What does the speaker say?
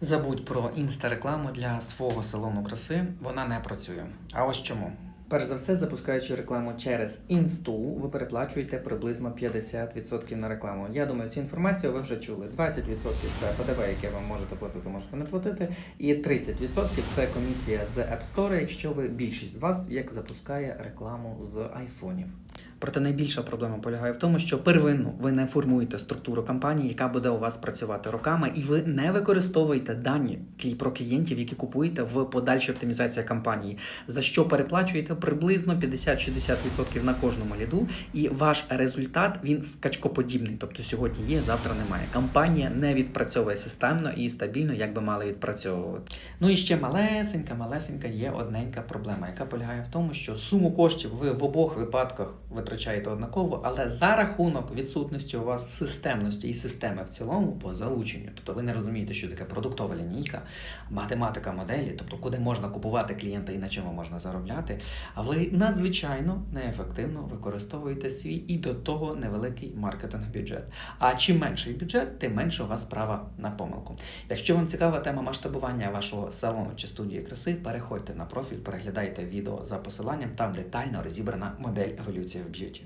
Забудь про інста-рекламу для свого салону краси, вона не працює. А ось чому? Перш за все, запускаючи рекламу через інсту, ви переплачуєте приблизно 50% на рекламу. Я думаю, цю інформацію ви вже чули. 20% це ПДВ, яке ви можете платити, можете не платити. І 30% це комісія з App Store, якщо ви більшість з вас як запускає рекламу з айфонів. Проте найбільша проблема полягає в тому, що первинно ви не формуєте структуру компанії, яка буде у вас працювати роками, і ви не використовуєте дані про клієнтів, які купуєте в подальшій оптимізації кампанії, за що переплачуєте приблизно 50-60% на кожному ліду, і ваш результат він скачкоподібний. Тобто сьогодні є, завтра немає. Компанія не відпрацьовує системно і стабільно, як би мали відпрацьовувати. Ну і ще малесенька, малесенька є одненька проблема, яка полягає в тому, що суму коштів ви в обох випадках витрачаєте однаково, але за рахунок відсутності у вас системності і системи в цілому по залученню. Тобто ви не розумієте, що таке продуктова лінійка, математика моделі, тобто куди можна купувати клієнта і на чому можна заробляти. А ви надзвичайно неефективно використовуєте свій і до того невеликий маркетинг бюджет. А чим менший бюджет, тим менше у вас права на помилку. Якщо вам цікава тема масштабування вашого салону чи студії краси, переходьте на профіль, переглядайте відео за посиланням, там детально розібрана модель еволюції в б'юті.